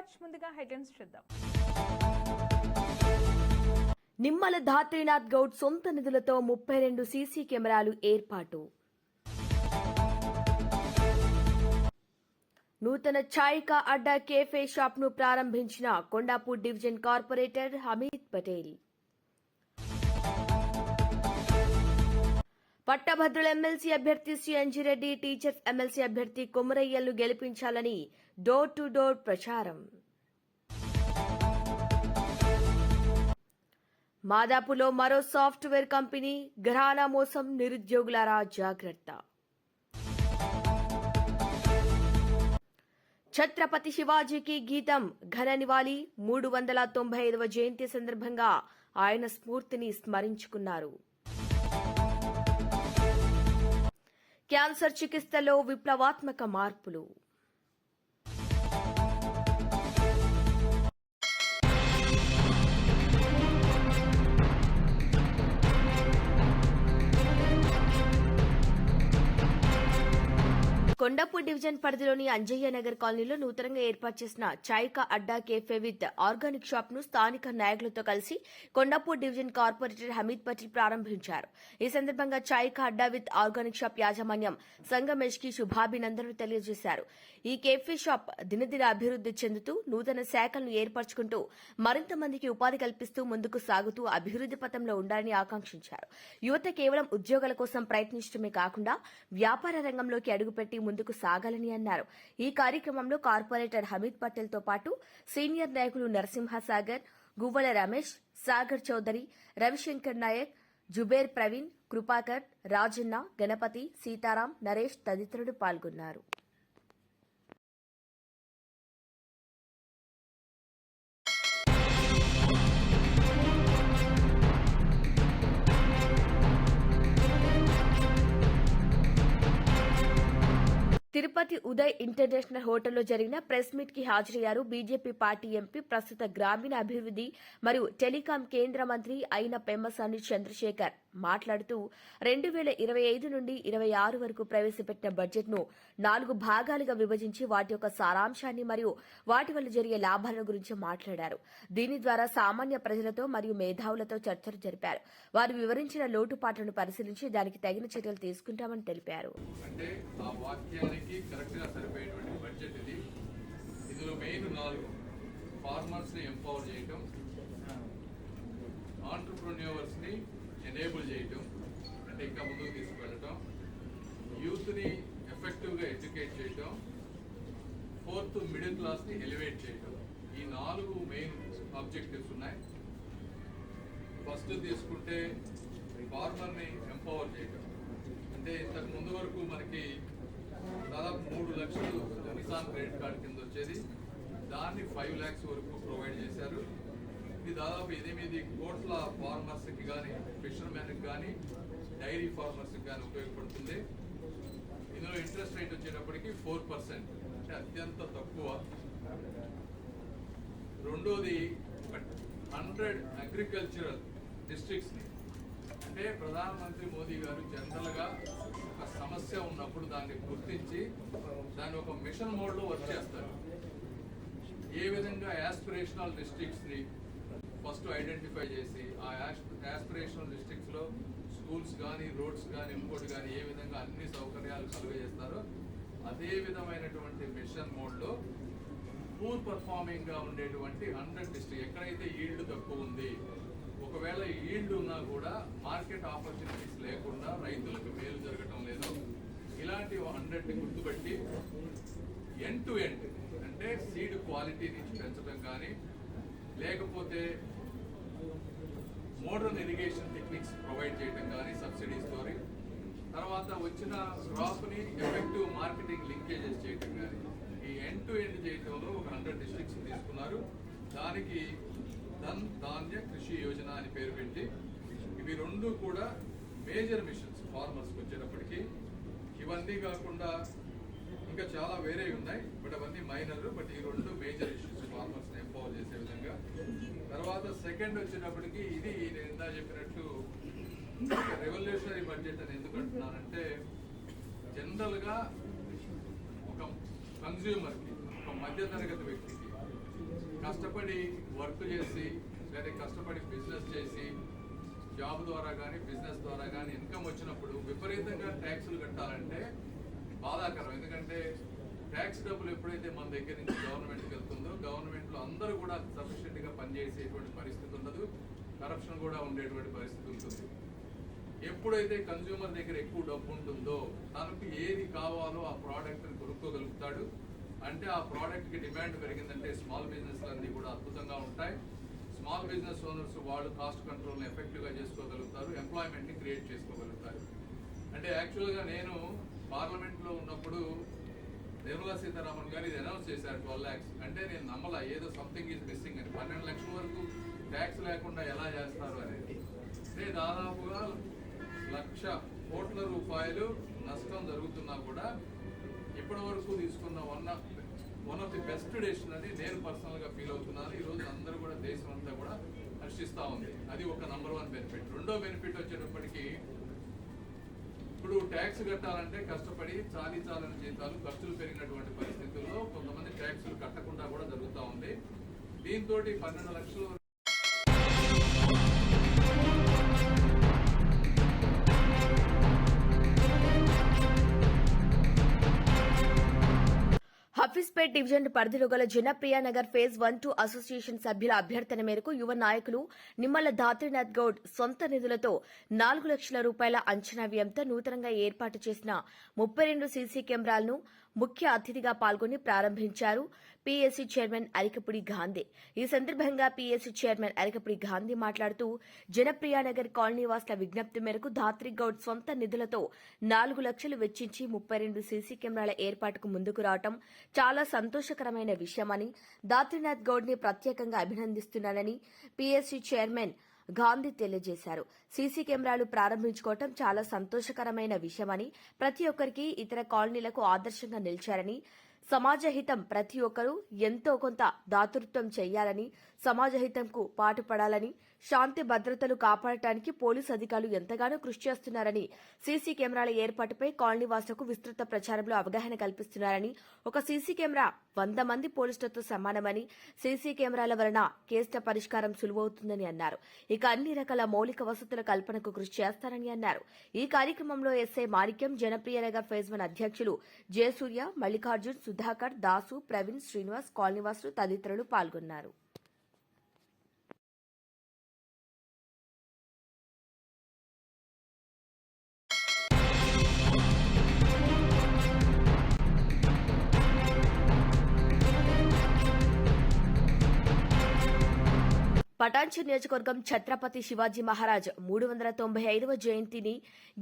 Watch ముందుగా headlines చూద్దాం నిమ్మల ధాత్రినాథ్ గౌడ్ సొంత నిధులతో ముప్పై రెండు సీసీ కెమెరాలు ఏర్పాటు నూతన ఛాయికా అడ్డా కేఫే ను ప్రారంభించిన కొండాపూర్ డివిజన్ కార్పొరేటర్ హమీద్ పటేల్ పట్టభద్రుల ఎమ్మెల్సీ అభ్యర్థి సి రెడ్డి టీచర్స్ ఎమ్మెల్సీ అభ్యర్థి కొమరయ్యలు గెలిపించాలని డోర్ టు డోర్ ప్రచారం మాదాపులో మరో సాఫ్ట్వేర్ కంపెనీ గ్రహాల మోసం నిరుద్యోగులారా జాగ్రత్త ఛత్రపతి శివాజీకి గీతం ఘన నివాళి మూడు వందల తొంభై ఐదవ జయంతి సందర్భంగా ఆయన స్ఫూర్తిని స్మరించుకున్నారు క్యాన్సర్ చికిత్సలో విప్లవాత్మక మార్పులు కొండాపూర్ డివిజన్ పరిధిలోని అంజయ్య నగర్ కాలనీలో నూతనంగా ఏర్పాటు చేసిన Chai ka Adda cafe with organic shop ను స్థానిక నాయకులతో కలిసి కొండాపూర్ డివిజన్ కార్పొరేటర్ హమీద్ పటేల్ ప్రారంభించారు ఈ సందర్భంగా Chai ka Adda with organic shop యాజమాన్యం సంగమేష్ కి శుభాభినందనలు తెలియజేశారు ఈ కేఫే షాప్ దినదిన అభివృద్ది చెందుతూ నూతన శాఖలను ఏర్పరచుకుంటూ మరింత మందికి ఉపాధి కల్పిస్తూ ముందుకు సాగుతూ అభివృద్ది పథంలో ఉండాలని ఆకాంక్షించారు యువత కేవలం ఉద్యోగాల కోసం ప్రయత్నించడమే కాకుండా వ్యాపార రంగంలోకి అడుగుపెట్టి ముందుకు సాగాలని అన్నారు ఈ కార్యక్రమంలో కార్పొరేటర్ హమీద్ పటేల్తో పాటు సీనియర్ నాయకులు నరసింహసాగర్ గువ్వల రమేష్ సాగర్ చౌదరి రవిశంకర్ నాయక్ జుబేర్ ప్రవీణ్ కృపాకర్ రాజన్న గణపతి సీతారాం నరేష్ తదితరులు పాల్గొన్నారు తిరుపతి ఉదయ్ ఇంటర్నేషనల్ హోటల్లో జరిగిన ప్రెస్ మీట్ కి హాజరయ్యారు బీజేపీ పార్టీ ఎంపీ ప్రస్తుత గ్రామీణ అభివృద్ధి మరియు టెలికాం కేంద్ర మంత్రి అయిన పెమ్మసాని చంద్రశేఖర్ మాట్లాడుతూ రెండు వేల ఇరవై ఐదు నుండి ఇరవై ఆరు వరకు ప్రవేశపెట్టిన బడ్జెట్ను నాలుగు భాగాలుగా విభజించి వాటి యొక్క సారాంశాన్ని మరియు వాటి వల్ల జరిగే లాభాల గురించి మాట్లాడారు దీని ద్వారా సామాన్య ప్రజలతో మరియు మేధావులతో చర్చలు జరిపారు వారు వివరించిన లోటుపాట్లను పరిశీలించి దానికి తగిన చర్యలు తీసుకుంటామని తెలిపారు అంటే ఆ వాక్యానికి అందరికీ కరెక్ట్గా సరిపోయేటువంటి బడ్జెట్ ఇది ఇందులో మెయిన్ నాలుగు ఫార్మర్స్ని ఎంపవర్ చేయటం ఆంటర్ప్రూన్యూవర్స్ని ఎనేబుల్ చేయటం అంటే ఇంకా ముందుకు తీసుకువెళ్ళటం యూత్ని ఎఫెక్టివ్గా ఎడ్యుకేట్ చేయటం ఫోర్త్ మిడిల్ క్లాస్ని ఎలివేట్ చేయటం ఈ నాలుగు మెయిన్ ఆబ్జెక్టివ్స్ ఉన్నాయి ఫస్ట్ తీసుకుంటే ఫార్మర్ని ఎంపవర్ చేయటం అంటే ఇంతకు ముందు వరకు మనకి దాదాపు మూడు లక్షలు కిసాన్ క్రెడిట్ కార్డ్ కింద వచ్చేది దాన్ని ఫైవ్ ల్యాక్స్ వరకు ప్రొవైడ్ చేశారు ఇది దాదాపు ఎనిమిది కోట్ల ఫార్మర్స్కి కానీ ఫిషర్మెన్కి కానీ డైరీ ఫార్మర్స్కి కానీ ఉపయోగపడుతుంది ఇందులో ఇంట్రెస్ట్ రేట్ వచ్చేటప్పటికి ఫోర్ పర్సెంట్ అంటే అత్యంత తక్కువ రెండోది హండ్రెడ్ అగ్రికల్చరల్ డిస్ట్రిక్ట్స్ని అంటే ప్రధానమంత్రి మోదీ గారు జనరల్గా ఒక సమస్య ఉన్నప్పుడు దాన్ని గుర్తించి దాన్ని ఒక మిషన్ మోడ్లో వర్క్ చేస్తారు ఏ విధంగా యాస్పిరేషనల్ డిస్ట్రిక్ట్స్ని ఫస్ట్ ఐడెంటిఫై చేసి ఆ యాస్పిరేషనల్ డిస్ట్రిక్ట్స్లో స్కూల్స్ కానీ రోడ్స్ కానీ ఇంకోటి కానీ ఏ విధంగా అన్ని సౌకర్యాలు కలుగజేస్తారో అదే విధమైనటువంటి మిషన్ మోడ్లో పూర్ పర్ఫార్మింగ్గా ఉండేటువంటి హండ్రెడ్ డిస్ట్రిక్ట్ ఎక్కడైతే ఈల్డ్ తక్కువ ఉంది ఒకవేళ ఈల్డ్ ఉన్నా కూడా మార్కెట్ ఆపర్చునిటీస్ లేకుండా రైతులకు మేలు జరగటం లేదు ఇలాంటి హండ్రెడ్ని గుర్తుపెట్టి ఎండ్ టు ఎండ్ అంటే సీడ్ క్వాలిటీని పెంచడం కానీ లేకపోతే మోడర్న్ ఇరిగేషన్ టెక్నిక్స్ ప్రొవైడ్ చేయడం కానీ సబ్సిడీస్ ద్వారా తర్వాత వచ్చిన క్రాప్ని ఎఫెక్టివ్ మార్కెటింగ్ లింకేజెస్ చేయడం కానీ ఈ ఎండ్ టు ఎండ్ చేయడంలో ఒక హండ్రెడ్ డిస్ట్రిక్ట్స్ తీసుకున్నారు దానికి ధన్ ధాన్య కృషి యోజన అని పేరు పెట్టి ఇవి రెండు కూడా మేజర్ మిషన్స్ ఫార్మర్స్కి వచ్చేటప్పటికీ ఇవన్నీ కాకుండా ఇంకా చాలా వేరే ఉన్నాయి బట్ అవన్నీ మైనర్ బట్ ఈ రెండు మేజర్ ఇష్యూస్ ఫార్మర్స్ని ఎంపవర్ చేసే విధంగా తర్వాత సెకండ్ వచ్చేటప్పటికి ఇది నేను ఇందా చెప్పినట్టు రెవల్యూషనరీ బడ్జెట్ అని ఎందుకు అంటున్నానంటే జనరల్గా ఒక కన్జ్యూమర్కి ఒక మధ్యతరగతి వ్యక్తి కష్టపడి వర్క్ చేసి లేదా కష్టపడి బిజినెస్ చేసి జాబ్ ద్వారా కానీ బిజినెస్ ద్వారా కానీ ఇన్కమ్ వచ్చినప్పుడు విపరీతంగా ట్యాక్సులు కట్టాలంటే బాధాకరం ఎందుకంటే ట్యాక్స్ డబ్బులు ఎప్పుడైతే మన దగ్గర నుంచి గవర్నమెంట్కి వెళ్తుందో గవర్నమెంట్లో అందరూ కూడా సఫిషియెంట్గా పనిచేసేటువంటి పరిస్థితి ఉండదు కరప్షన్ కూడా ఉండేటువంటి పరిస్థితి ఉంటుంది ఎప్పుడైతే కన్జ్యూమర్ దగ్గర ఎక్కువ డబ్బు ఉంటుందో తనకు ఏది కావాలో ఆ ప్రోడక్ట్ని కొనుక్కోగలుగుతాడు అంటే ఆ ప్రోడక్ట్కి డిమాండ్ పెరిగిందంటే స్మాల్ బిజినెస్లన్నీ అన్నీ కూడా అద్భుతంగా ఉంటాయి స్మాల్ బిజినెస్ ఓనర్స్ వాళ్ళు కాస్ట్ కంట్రోల్ని ఎఫెక్టివ్గా చేసుకోగలుగుతారు ఎంప్లాయ్మెంట్ని క్రియేట్ చేసుకోగలుగుతారు అంటే యాక్చువల్గా నేను పార్లమెంట్లో ఉన్నప్పుడు నిర్మలా సీతారామన్ గారు ఇది అనౌన్స్ చేశారు ట్వెల్వ్ ల్యాక్స్ అంటే నేను నమ్మల ఏదో సంథింగ్ ఈజ్ మిస్సింగ్ అని పన్నెండు లక్షల వరకు ట్యాక్స్ లేకుండా ఎలా చేస్తారు అనేది అంటే దాదాపుగా లక్ష కోట్ల రూపాయలు నష్టం జరుగుతున్నా కూడా ఇప్పటి వరకు తీసుకున్న one one of the best decision అని నేను పర్సనల్గా ఫీల్ అవుతున్నాను రోజు అందరూ కూడా దేశం అంతా కూడా హర్షిస్తా ఉంది అది ఒక నంబర్ వన్ బెనిఫిట్ రెండో బెనిఫిట్ వచ్చేటప్పటికి ఇప్పుడు ట్యాక్స్ కట్టాలంటే కష్టపడి చాలి చాలని జీతాలు ఖర్చులు పెరిగినటువంటి పరిస్థితుల్లో కొంతమంది ట్యాక్సులు కట్టకుండా కూడా జరుగుతూ ఉంది దీంతో పన్నెండు లక్షల ఆఫీస్పేట్ డివిజన్ పరిధిలో గల Janapriya Nagar phase one two association సభ్యుల అభ్యర్థన మేరకు యువ నాయకులు నిమ్మల దాత్రినాథ్ గౌడ్ సొంత నిధులతో నాలుగు లక్షల రూపాయల అంచనా వ్యయంతో నూతనంగా ఏర్పాటు చేసిన ముప్పై రెండు సీసీ కెమెరాలను ముఖ్య అతిథిగా పాల్గొని ప్రారంభించారు పీఎస్సీ చైర్మన్ అరికపుడి గాంధీ ఈ సందర్భంగా పీఎస్సీ చైర్మన్ అరికపుడి గాంధీ మాట్లాడుతూ జనప్రియానగర్ కాలనీ వాసుల విజ్ఞప్తి మేరకు గౌడ్ సొంత నిధులతో నాలుగు లక్షలు వెచ్చించి ముప్పై రెండు సీసీ కెమెరాల ఏర్పాటుకు ముందుకు రావటం చాలా సంతోషకరమైన విషయమని దాత్రినాథ్ గౌడ్ ని ప్రత్యేకంగా అభినందిస్తున్నానని పీఎస్సీ చైర్మన్ గాంధీ తెలియజేశారు సీసీ కెమెరాలు ప్రారంభించుకోవటం చాలా సంతోషకరమైన విషయమని ప్రతి ఒక్కరికి ఇతర కాలనీలకు ఆదర్శంగా నిలిచారని సమాజ హితం ప్రతి ఒక్కరూ ఎంతో కొంత దాతృత్వం చేయాలని సమాజహితంకు పాటుపడాలని శాంతి భద్రతలు కాపాడటానికి పోలీసు అధికారులు ఎంతగానో కృషి చేస్తున్నారని సీసీ కెమెరాల ఏర్పాటుపై కాలనీవాసులకు విస్తృత ప్రచారంలో అవగాహన కల్పిస్తున్నారని ఒక సీసీ కెమెరా వంద మంది పోలీసులతో సమానమని సీసీ కెమెరాల వలన కేసుల పరిష్కారం సులువవుతుందని అన్నారు ఇక అన్ని రకాల మౌలిక వసతుల కల్పనకు కృషి చేస్తారని అన్నారు ఈ కార్యక్రమంలో SI Manikyam Nagar phase one అధ్యక్షులు జయసూర్య మల్లికార్జున్ సుధాకర్ దాసు ప్రవీణ్ శ్రీనివాస్ కాలనీవాసులు తదితరులు పాల్గొన్నారు పటాన్చర్ నియోజకవర్గం ఛత్రపతి శివాజీ మహారాజ్ మూడు వందల తొంభై ఐదవ జయంతిని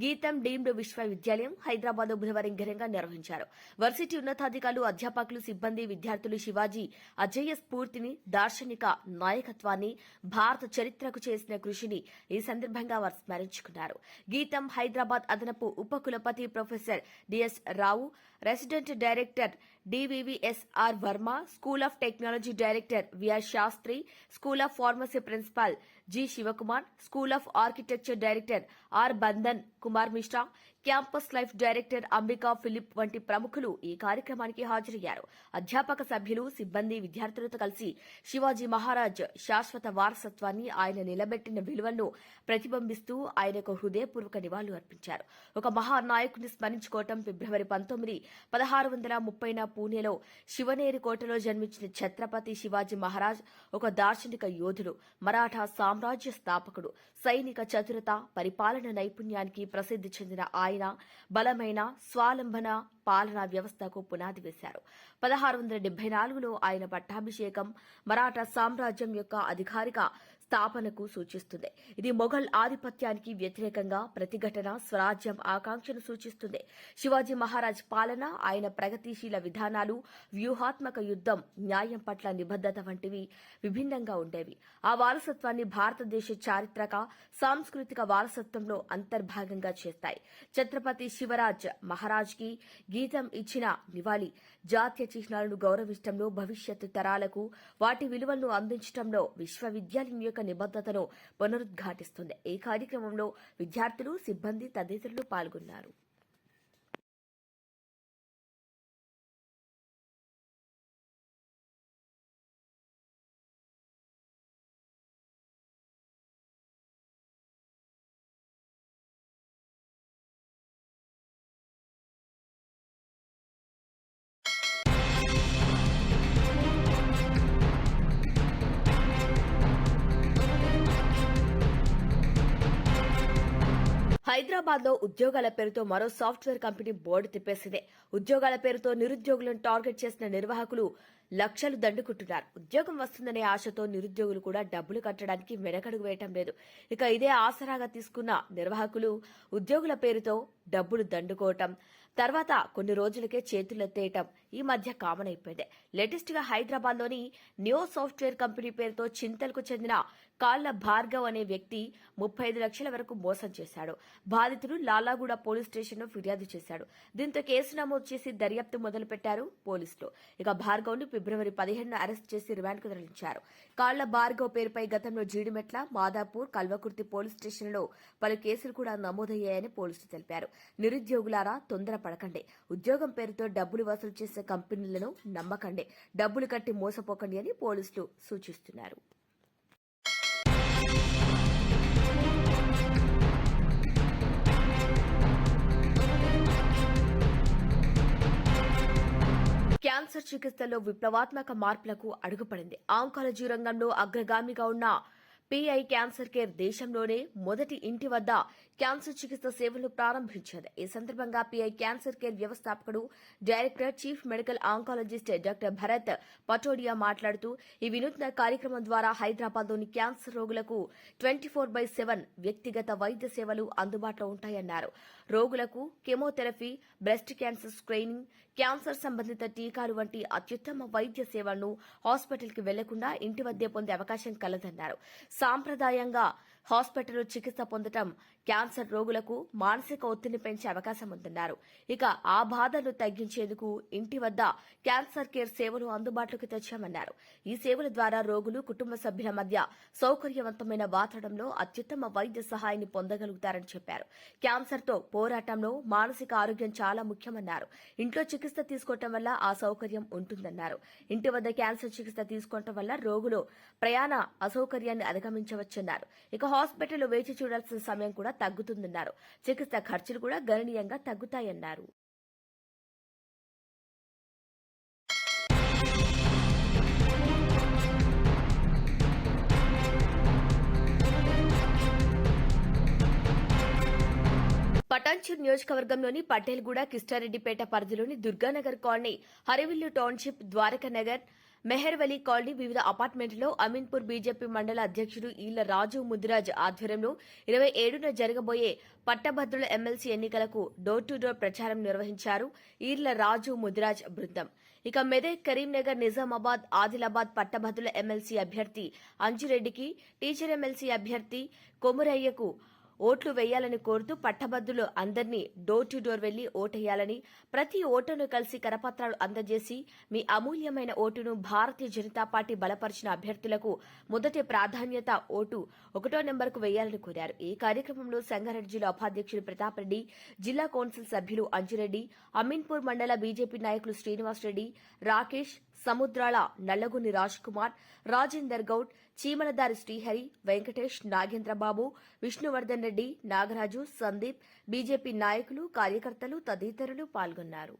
గీతం డీమ్డ్ విశ్వవిద్యాలయం హైదరాబాద్ బుధవారం ఘనంగా నిర్వహించారు వర్సిటీ ఉన్నతాధికారులు అధ్యాపకులు సిబ్బంది విద్యార్థులు శివాజీ అజేయ స్ఫూర్తిని దార్శనిక నాయకత్వాన్ని భారత చరిత్రకు చేసిన కృషిని ఈ సందర్భంగా వారు స్మరించుకున్నారు గీతం హైదరాబాద్ అదనపు ఉప కులపతి professor DS Rao Resident Director DVVSR Verma, School of Technology Director V.R. Shastri, School of Pharmacy Principal G Sivakumar school of architecture director R Bandhan Kumar Mishra campus life director Ambika Philip వంటి ప్రముఖులు ఈ కార్యక్రమానికి హాజరయ్యారు అధ్యాపక సభ్యులు సిబ్బంది విద్యార్థులతో కలిసి శివాజీ మహారాజ్ శాశ్వత వారసత్వాన్ని ఆయన నిలబెట్టిన విలువలను ప్రతిబింబిస్తూ ఆయనకు హృదయపూర్వక నివాళులు అర్పించారు ఒక మహానాయకుని స్మరించుకోవటం ఫిబ్రవరి పంతొమ్మిది పదహారు వందల ముప్పైన పూణేలో శివనేరి కోటలో జన్మించిన ఛత్రపతి శివాజీ మహారాజ్ ఒక దార్శనిక యోధుడు మరాఠా సామ్రాజ్య సామ్రాజ్య స్థాపకుడు సైనిక చతురత పరిపాలన నైపుణ్యానికి ప్రసిద్ధి చెందిన ఆయన బలమైన స్వాలంబన పాలనా వ్యవస్థకు పునాది వేశారు పదహారు వందల డెబ్బై నాలుగులో ఆయన పట్టాభిషేకం మరాఠా సామ్రాజ్యం యొక్క అధికారిక స్థాపనకు సూచిస్తుంది ఇది మొఘల్ ఆధిపత్యానికి వ్యతిరేకంగా ప్రతిఘటన స్వరాజ్యం ఆకాంక్షను సూచిస్తుంది శివాజీ మహారాజ్ పాలన ఆయన ప్రగతిశీల విధానాలు వ్యూహాత్మక యుద్దం న్యాయం పట్ల నిబద్దత వంటివి విభిన్నంగా ఉండేవి ఆ వారసత్వాన్ని భారతదేశ చారిత్రక సాంస్కృతిక వారసత్వంలో అంతర్భాగంగా చేస్తాయి ఛత్రపతి శివరాజ్ మహారాజ్కి గీతం ఇచ్చిన నివాళి జాతీయ చిహ్నాలను గౌరవించడంలో భవిష్యత్ తరాలకు వాటి విలువలను అందించడంలో విశ్వవిద్యాలయం యొక్క నిబద్దతను పునరుద్ఘాటిస్తుంది ఈ కార్యక్రమంలో విద్యార్థులు సిబ్బంది తదితరులు పాల్గొన్నారు హైదరాబాద్ లో ఉద్యోగాల పేరుతో మరో సాఫ్ట్వేర్ కంపెనీ బోర్డు తిప్పేసింది ఉద్యోగాల పేరుతో నిరుద్యోగులను టార్గెట్ చేసిన నిర్వాహకులు లక్షలు దండుకుంటున్నారు ఉద్యోగం వస్తుందనే ఆశతో నిరుద్యోగులు కూడా డబ్బులు కట్టడానికి వెనకడుగు వేయటం లేదు ఇక ఇదే ఆసరాగా తీసుకున్న నిర్వాహకులు ఉద్యోగుల పేరుతో డబ్బులు దండుకోవటం తర్వాత కొన్ని రోజులకే చేతులెత్తేయటం ఈ మధ్య కామన్ అయిపోయింది లేటెస్ట్ గా హైదరాబాద్ లోని న్యూ సాఫ్ట్వేర్ కంపెనీ పేరుతో చింతలకు చెందిన కాళ్ల భార్గవ్ అనే వ్యక్తి ముప్పై ఐదు లక్షల వరకు మోసం చేశాడు బాధితుడు లాలాగూడ పోలీస్ స్టేషన్లో ఫిర్యాదు చేశాడు దీంతో కేసు నమోదు చేసి దర్యాప్తు మొదలుపెట్టారు పోలీసులు ఇక భార్గవ్ను ఫిబ్రవరి పదిహేడున అరెస్ట్ చేసి కు తరలించారు కాళ్ల భార్గవ్ పేరుపై గతంలో జీడిమెట్ల మాదాపూర్ కల్వకుర్తి పోలీస్ స్టేషన్లో పలు కేసులు కూడా నమోదయ్యాయని పోలీసులు తెలిపారు నిరుద్యోగులారా తొందర పడకండి ఉద్యోగం పేరుతో డబ్బులు వసూలు చేసే కంపెనీలను నమ్మకండి డబ్బులు కట్టి మోసపోకండి అని పోలీసులు సూచిస్తున్నారు క్యాన్సర్ చికిత్సలో విప్లవాత్మక మార్పులకు అడుగుపడింది ఆంకాలజీ రంగంలో అగ్రగామిగా ఉన్న పిఐ క్యాన్సర్ కేర్ దేశంలోనే మొదటి ఇంటి వద్ద క్యాన్సర్ చికిత్స సేవలు ప్రారంభించారు ఈ సందర్భంగా పిఐ క్యాన్సర్ కేర్ వ్యవస్థాపకుడు director chief medical oncologist doctor Bharat Patodia మాట్లాడుతూ ఈ వినూత్న కార్యక్రమం ద్వారా హైదరాబాద్లోని క్యాన్సర్ రోగులకు ట్వంటీ ఫోర్ బై సెవెన్ వ్యక్తిగత వైద్య సేవలు అందుబాటులో ఉంటాయన్నారు రోగులకు chemotherapy breast cancer screening cancer సంబంధిత టీకాలు వంటి అత్యుత్తమ వైద్య సేవలను హాస్పిటల్కి వెళ్లకుండా ఇంటి వద్దే పొందే అవకాశం కలదన్నారు సాంప్రదాయంగా హాస్పిటల్లో చికిత్స పొందడం క్యాన్సర్ రోగులకు మానసిక ఒత్తిడిని పెంచే అవకాశం ఉందన్నారు ఇక ఆ బాధను తగ్గించేందుకు ఇంటి వద్ద క్యాన్సర్ కేర్ సేవలు అందుబాటులోకి తెచ్చామన్నారు ఈ సేవల ద్వారా రోగులు కుటుంబ సభ్యుల మధ్య సౌకర్యవంతమైన వాతావరణంలో అత్యుత్తమ వైద్య సహాయాన్ని పొందగలుగుతారని చెప్పారు క్యాన్సర్తో పోరాటంలో మానసిక ఆరోగ్యం చాలా ముఖ్యమన్నారు ఇంట్లో చికిత్స తీసుకోవటం వల్ల ఆ సౌకర్యం ఉంటుందన్నారు ఇంటి వద్ద క్యాన్సర్ చికిత్స తీసుకోవటం వల్ల రోగులు ప్రయాణ అసౌకర్యాన్ని అధిగమించవచ్చన్నారు ఇక హాస్పిటల్లో వేచి చూడాల్సిన సమయం కూడా తగ్గుతుందన్నారు చికిత్స ఖర్చులు కూడా గణనీయంగా తగ్గుతాయన్నారు పటాన్చూర్ నియోజకవర్గంలోని పటేల్గూడ కిష్టారెడ్డిపేట పరిధిలోని Durganagar colony Harivillu township Dwaraka Nagar Meharvali colony వివిధ అపార్ట్మెంట్లో అమీన్పూర్ బీజేపీ మండల అధ్యక్షుడు ఈళ్ల రాజు ముదిరాజ్ ఆధ్వర్యంలో ఇరవై ఏడున జరగబోయే పట్టభద్రుల ఎమ్మెల్సీ ఎన్నికలకు డోర్ టు డోర్ ప్రచారం నిర్వహించారు ఈర్ల రాజు ముదిరాజ్ బృందం ఇక మెదక్ కరీంనగర్ నిజామాబాద్ ఆదిలాబాద్ పట్టభద్రుల ఎమ్మెల్సీ అభ్యర్థి అంజురెడ్డికి టీచర్ ఎమ్మెల్సీ అభ్యర్థి కొమురయ్యకు ఓట్లు వేయాలని కోరుతూ పట్టభద్రులు అందరినీ డోర్ టు డోర్ వెళ్లి ఓటేయాలని ప్రతి ఓటును కలిసి కరపత్రాలు అందజేసి మీ అమూల్యమైన ఓటును భారతీయ జనతా పార్టీ బలపరిచిన అభ్యర్థులకు మొదటి ప్రాధాన్యత ఓటు ఒకటో నెంబర్కు వేయాలని కోరారు ఈ కార్యక్రమంలో సంగారెడ్డి జిల్లా ఉపాధ్యక్షుడు ప్రతాప్ రెడ్డి జిల్లా కౌన్సిల్ సభ్యులు అంజురెడ్డి అమీన్పూర్ మండల బీజేపీ నాయకులు శ్రీనివాస్ రెడ్డి రాకేష్ సముద్రాల నల్లగుని రాజ్ కుమార్ రాజేందర్ గౌడ్ చీమలదారి శ్రీహరి వెంకటేష్ నాగేంద్రబాబు విష్ణువర్ధన్ రెడ్డి నాగరాజు సందీప్ బీజేపీ నాయకులు కార్యకర్తలు తదితరులు పాల్గొన్నారు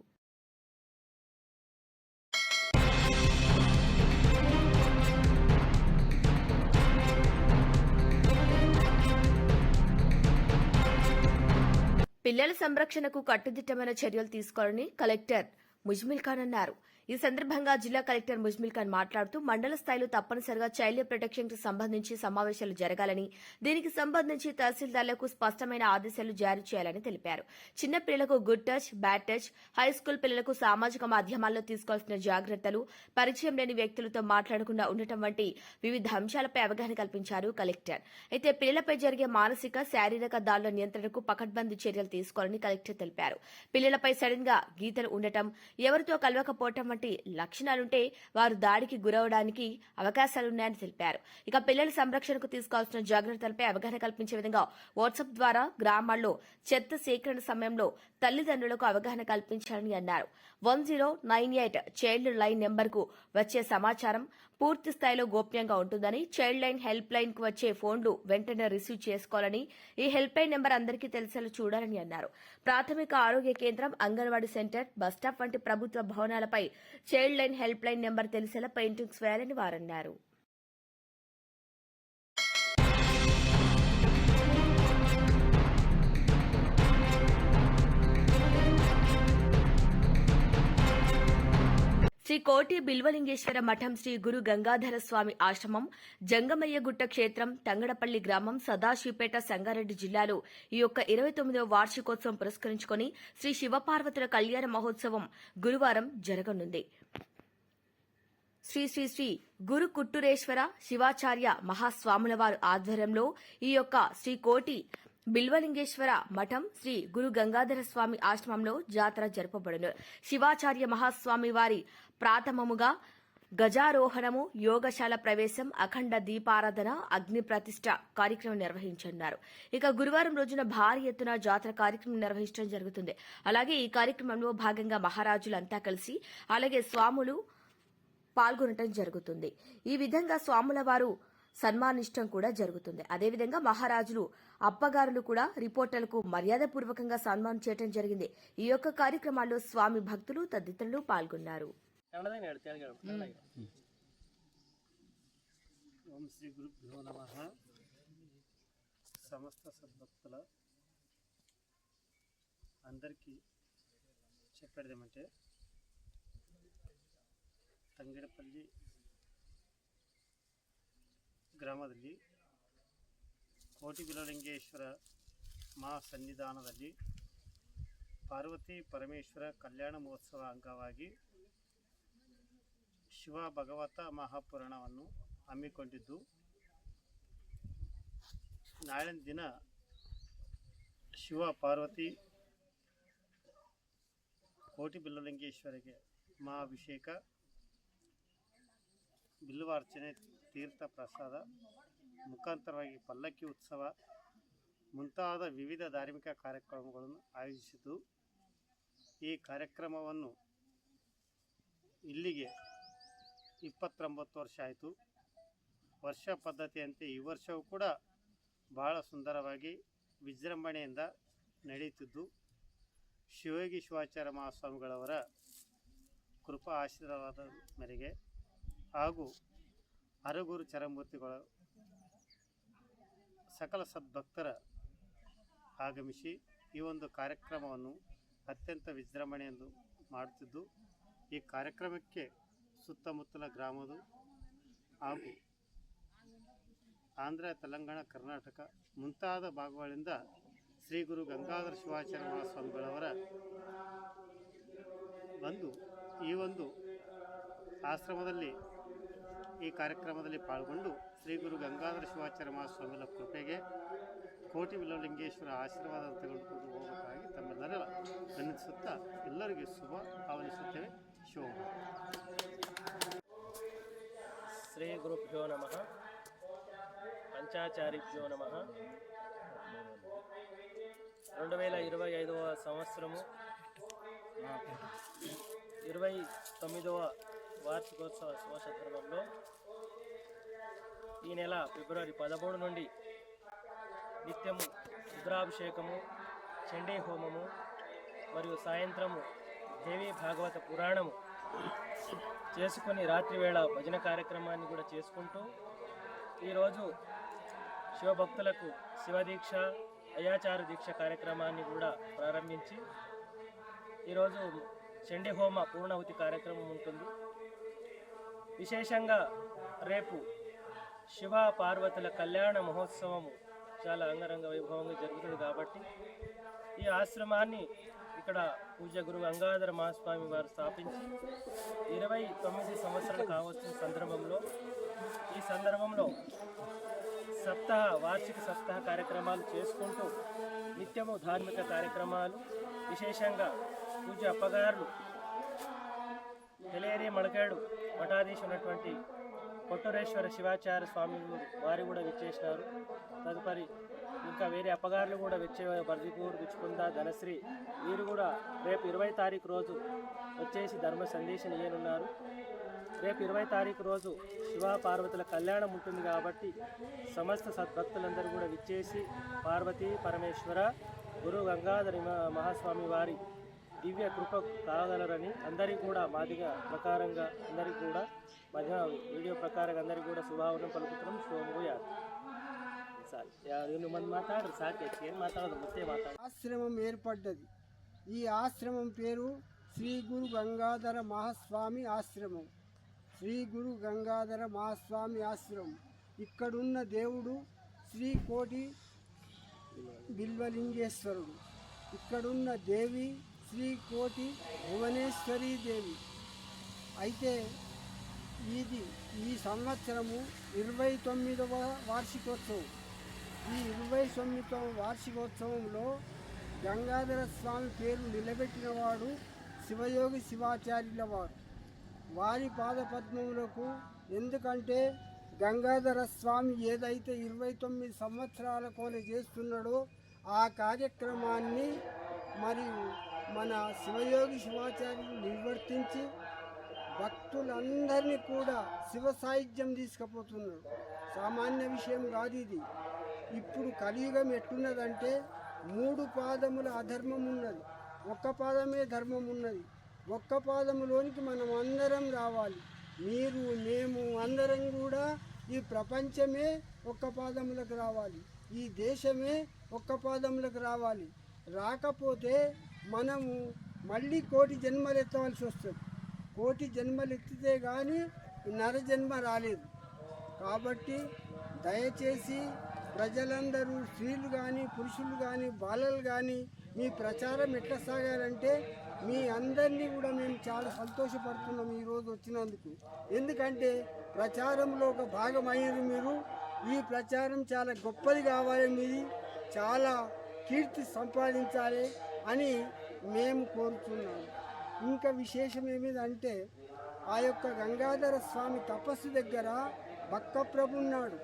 పిల్లల సంరక్షణకు కట్టుదిట్టమైన చర్యలు తీసుకోవాలని కలెక్టర్ ముజ్మిల్ ఖాన్ అన్నారు ఈ సందర్భంగా జిల్లా కలెక్టర్ ముజ్మిల్ ఖాన్ మాట్లాడుతూ మండల స్థాయిలో తప్పనిసరిగా చైల్డ్ ప్రొటెక్షన్ కు సంబంధించి సమావేశాలు జరగాలని దీనికి సంబంధించి తహసీల్దార్లకు స్పష్టమైన ఆదేశాలు జారీ చేయాలని తెలిపారు చిన్న పిల్లలకు good touch bad touch high school పిల్లలకు సామాజిక మాధ్యమాల్లో తీసుకోవాల్సిన జాగ్రత్తలు పరిచయం లేని వ్యక్తులతో మాట్లాడకుండా ఉండటం వంటి వివిధ అంశాలపై అవగాహన కల్పించారు కలెక్టర్ అయితే పిల్లలపై జరిగే మానసిక శారీరక దాడుల నియంత్రణకు పకడ్బందీ చర్యలు తీసుకోవాలని కలెక్టర్ తెలిపారు పిల్లలపై సడన్ గా గీతలు ఉండటం ఎవరితో కలవకపోవటం వంటి లక్షణాలుంటే వారు దాడికి గురవడానికి అవకాశాలున్నాయని తెలిపారు ఇక పిల్లల సంరక్షణకు తీసుకోవాల్సిన జాగ్రత్తలపై అవగాహన కల్పించే విధంగా వాట్సాప్ ద్వారా గ్రామాల్లో చెత్త సేకరణ సమయంలో తల్లిదండ్రులకు అవగాహన కల్పించాలని అన్నారు one zero nine eight child line నెంబర్కు వచ్చే సమాచారం పూర్తి స్థాయిలో గోప్యంగా ఉంటుందని చైల్డ్ లైన్ హెల్ప్ లైన్ కు వచ్చే ఫోన్లు వెంటనే రిసీవ్ చేసుకోవాలని ఈ హెల్ప్ లైన్ నెంబర్ అందరికీ తెలిసేలా చూడాలని అన్నారు ప్రాథమిక ఆరోగ్య కేంద్రం అంగన్వాడీ సెంటర్ బస్టాప్ వంటి ప్రభుత్వ భవనాలపై child line help line number తెలిసేలా పెయింటింగ్స్ వేయాలని వారన్నారు శ్రీ కోటి బిల్వలింగేశ్వర మఠం శ్రీ గురు గంగాధర స్వామి ఆశ్రమం జంగమయ్యగుట్ట క్షేత్రం తంగడపల్లి గ్రామం సదాశివపేట సంగారెడ్డి జిల్లాలో ఈ యొక్క ఇరవై తొమ్మిదవ వార్షికోత్సవం పురస్కరించుకుని శ్రీ శివపార్వతుల కళ్యాణ మహోత్సవం గురువారం జరగనుంది శ్రీ శ్రీ శ్రీ గురు కుట్టురేశ్వర శివాచార్య మహాస్వాముల వారి ఆధ్వర్యంలో ఈ యొక్క శ్రీ కోటి బిల్వలింగేశ్వర మఠం శ్రీ గురు గంగాధర స్వామి ఆశ్రమంలో జాతర జరపబడును శివాచార్య మహాస్వామి వారి ప్రాథమముగా గజారోహణము యోగశాల ప్రవేశం అఖండ దీపారాధన అగ్ని ప్రతిష్ట కార్యక్రమం నిర్వహించనున్నారు ఇక గురువారం రోజున భారీ ఎత్తున జాతర కార్యక్రమం నిర్వహించడం జరుగుతుంది అలాగే ఈ కార్యక్రమంలో భాగంగా మహారాజులంతా కలిసి అలాగే స్వాములు పాల్గొనటం జరుగుతుంది ఈ విధంగా స్వాముల వారు సన్మానిష్టం కూడా జరుగుతుంది అదేవిధంగా మహారాజులు అప్పగారులు కూడా రిపోర్టర్లకు మర్యాదపూర్వకంగా సన్మానం చేయడం జరిగింది ఈ యొక్క కార్యక్రమాల్లో స్వామి భక్తులు తదితరులు పాల్గొన్నారు కన్నడదే నేడు తెలుగు ఓం శ్రీ గురుభ్యో నమ సమస్త సద్భక్తుల అందరికీ చెప్పేది ఏమంటే ತಂಗಡಪಲ್ಲಿ ಗ್ರಾಮದಲ್ಲಿ ಕೋಟಿ ಬಿಲಲಿಂಗೇಶ್ವರ ಮಾ ಸನ್ನಿಧಾನದಲ್ಲಿ ಪಾರ್ವತಿ ಪರಮೇಶ್ವರ ಕಲ್ಯಾಣ ಮಹೋತ್ಸವ ಅಂಗವಾಗಿ ಶಿವ ಭಗವತ ಮಹಾಪುರಾಣವನ್ನು ಹಮ್ಮಿಕೊಂಡಿದ್ದು ನಾಳೆ ದಿನ ಶಿವ ಪಾರ್ವತಿ ಕೋಟಿ ಬಿಲ್ಲಲಿಂಗೇಶ್ವರಿಗೆ ಮಹಾಭಿಷೇಕ ಬಿಲ್ಲುವಾರ್ಚನೆ ತೀರ್ಥ ಪ್ರಸಾದ ಮುಖಾಂತರವಾಗಿ ಪಲ್ಲಕ್ಕಿ ಉತ್ಸವ ಮುಂತಾದ ವಿವಿಧ ಧಾರ್ಮಿಕ ಕಾರ್ಯಕ್ರಮಗಳನ್ನು ಆಯೋಜಿಸಿದ್ದು ಈ ಕಾರ್ಯಕ್ರಮವನ್ನು ಇಲ್ಲಿಗೆ ಇಪ್ಪತ್ತೊಂಬತ್ತು ವರ್ಷ ಆಯಿತು ವರ್ಷ ಪದ್ಧತಿಯಂತೆ ಈ ವರ್ಷವೂ ಕೂಡ ಬಹಳ ಸುಂದರವಾಗಿ ವಿಜೃಂಭಣೆಯಿಂದ ನಡೆಯುತ್ತಿದ್ದು ಶಿವಯೋಗಿ ಶಿವಾಚಾರ್ಯ ಮಹಾಸ್ವಾಮಿಗಳವರ ಕೃಪಾ ಆಶೀರ್ವಾದ ಮೇರೆಗೆ ಹಾಗೂ ಅರಗುರು ಚರಮೂರ್ತಿಗಳ ಸಕಲ ಸದ್ಭಕ್ತರ ಆಗಮಿಸಿ ಈ ಒಂದು ಕಾರ್ಯಕ್ರಮವನ್ನು ಅತ್ಯಂತ ವಿಜೃಂಭಣೆಯನ್ನು ಮಾಡುತ್ತಿದ್ದು ಈ ಕಾರ್ಯಕ್ರಮಕ್ಕೆ ಸುತ್ತಮುತ್ತಲ ಗ್ರಾಮದ ಹಾಗೂ ಆಂಧ್ರ ತೆಲಂಗಾಣ ಕರ್ನಾಟಕ ಮುಂತಾದ ಭಾಗಗಳಿಂದ ಶ್ರೀ ಗುರು ಗಂಗಾಧರ ಶಿವಾಚಾರ್ಯ ಮಹಾಸ್ವಾಮಿಗಳವರ ಬಂದು ಈ ಒಂದು ಆಶ್ರಮದಲ್ಲಿ ಈ ಕಾರ್ಯಕ್ರಮದಲ್ಲಿ ಪಾಲ್ಗೊಂಡು ಶ್ರೀ ಗುರು ಗಂಗಾಧರ ಶಿವಾಚಾರ್ಯ ಮಹಾಸ್ವಾಮಿಗಳ ಕೃಪೆಗೆ ಕೋಟಿ ವಿಲಲಿಂಗೇಶ್ವರ ಆಶೀರ್ವಾದ ತೆಗೆದುಕೊಂಡು ಹೋಗಬೇಕಾಗಿ ತಮ್ಮೆಲ್ಲರ ವಿನಂತಿಸುತ್ತಾ ಎಲ್ಲರಿಗೂ ಶುಭ ಆವರಿಸುತ್ತೇವೆ ಶಿವಮೊಗ್ಗ గురుభ్యో నమ పంచాచారిభ్యో నమ రెండు వేల ఇరవై ఐదవ సంవత్సరము ఇరవై తొమ్మిదవ వార్షికోత్సవ శుభ సందర్భంలో ఈ నెల ఫిబ్రవరి పదమూడు నుండి నిత్యము రుద్రాభిషేకము చండీ హోమము మరియు సాయంత్రము దేవి భాగవత పురాణము చేసుకుని రాత్రివేళ భజన కార్యక్రమాన్ని కూడా చేసుకుంటూ ఈరోజు శివభక్తులకు శివదీక్ష అయాచార దీక్ష కార్యక్రమాన్ని కూడా ప్రారంభించి ఈరోజు చండీ హోమ పూర్ణాహుతి కార్యక్రమం ఉంటుంది విశేషంగా రేపు శివ పార్వతుల కళ్యాణ మహోత్సవము చాలా అంగరంగ వైభవంగా జరుగుతుంది కాబట్టి ఈ ఆశ్రమాన్ని ఇక్కడ పూజ గురువు గంగాధర మహాస్వామి వారు స్థాపించి ఇరవై తొమ్మిది సంవత్సరాలు కావాల్సిన సందర్భంలో ఈ సందర్భంలో సప్తాహ వార్షిక సప్తాహ కార్యక్రమాలు చేసుకుంటూ నిత్యము ధార్మిక కార్యక్రమాలు విశేషంగా పూజ అప్పగారులు తెలియని మడకాడు మఠాధీశ ఉన్నటువంటి కొట్టురేశ్వర శివాచార్య స్వామి వారు కూడా విచ్చేసినారు తదుపరి ఇంకా వేరే అప్పగారులు కూడా వచ్చే బర్జిపూర్ గుచ్చుకుంద ధనశ్రీ వీరు కూడా రేపు ఇరవై తారీఖు రోజు వచ్చేసి ధర్మ సందేశం ఇయ్యనున్నారు రేపు ఇరవై తారీఖు రోజు శివ పార్వతుల కళ్యాణం ఉంటుంది కాబట్టి సమస్త సద్భక్తులందరూ కూడా విచ్చేసి పార్వతీ పరమేశ్వర గురు గంగాధర మహాస్వామి వారి దివ్య కృప కాగలరని అందరికీ కూడా మాదిగా ప్రకారంగా అందరికీ కూడా మధ్య వీడియో ప్రకారంగా అందరికీ కూడా శుభావనం పలుకుతున్నాం శుభం ఆశ్రమం ఏర్పడ్డది ఈ ఆశ్రమం పేరు శ్రీ గురు గంగాధర మహాస్వామి ఆశ్రమం శ్రీ గురు గంగాధర మహాస్వామి ఆశ్రమం ఇక్కడున్న దేవుడు శ్రీ కోటి బిల్వలింగేశ్వరుడు ఇక్కడున్న దేవి శ్రీ కోటి భువనేశ్వరీ దేవి అయితే ఇది ఈ సంవత్సరము ఇరవై తొమ్మిదవ వార్షికోత్సవం ఈ ఇరవై తొమ్మిదవ వార్షికోత్సవంలో గంగాధర స్వామి పేరు నిలబెట్టినవాడు శివయోగి శివాచార్యుల వారు వారి పాదపద్మములకు ఎందుకంటే గంగాధర స్వామి ఏదైతే ఇరవై తొమ్మిది సంవత్సరాల కోన చేస్తున్నాడో ఆ కార్యక్రమాన్ని మరియు మన శివయోగి శివాచార్యులు నిర్వర్తించి భక్తులందరినీ కూడా శివ సాహిత్యం తీసుకుపోతున్నారు సామాన్య విషయం కాదు ఇది ఇప్పుడు కలియుగం ఎట్టున్నదంటే మూడు పాదముల అధర్మం ఉన్నది ఒక్క పాదమే ధర్మం ఉన్నది ఒక్క పాదములోనికి మనం అందరం రావాలి మీరు మేము అందరం కూడా ఈ ప్రపంచమే ఒక్క పాదములకు రావాలి ఈ దేశమే ఒక్క పాదములకు రావాలి రాకపోతే మనము మళ్ళీ కోటి జన్మలు ఎత్తవలసి వస్తుంది కోటి జన్మలు ఎత్తితే కానీ నరజన్మ రాలేదు కాబట్టి దయచేసి ప్రజలందరూ స్త్రీలు కానీ పురుషులు కానీ బాలలు కానీ మీ ప్రచారం ఎట్లా సాగారంటే మీ అందరినీ కూడా మేము చాలా సంతోషపడుతున్నాం ఈరోజు వచ్చినందుకు ఎందుకంటే ప్రచారంలో ఒక భాగమైనది మీరు ఈ ప్రచారం చాలా గొప్పది కావాలి మీది చాలా కీర్తి సంపాదించాలి అని మేము కోరుతున్నాము ఇంకా విశేషం ఏమిటంటే ఆ యొక్క గంగాధర స్వామి తపస్సు దగ్గర భక్త ప్రభు ఉన్నాడు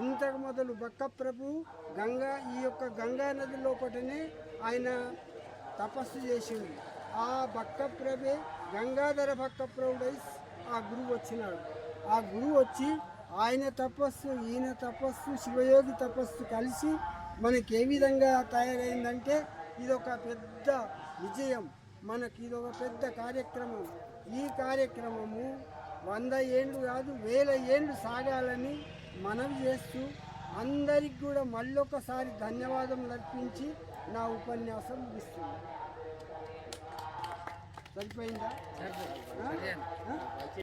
ఇంతకు మొదలు బక్కప్రభు గంగా ఈ యొక్క గంగా నది లోపటనే ఆయన తపస్సు చేసింది ఆ భక్తప్రభే గంగాధర బక్కప్రభుడై ఆ గురువు వచ్చినాడు ఆ గురువు వచ్చి ఆయన తపస్సు ఈయన తపస్సు శివయోగి తపస్సు కలిసి మనకి ఏ విధంగా తయారైందంటే ఇది ఒక పెద్ద విజయం మనకి ఇది ఒక పెద్ద కార్యక్రమం ఈ కార్యక్రమము వంద ఏళ్ళు కాదు వేల ఏళ్ళు సాగాలని మనవి చేస్తూ అందరికి కూడా మళ్ళొకసారి ధన్యవాదం అర్పించి నా ఉపన్యాసం ముగిస్తుంది సరిపోయిందా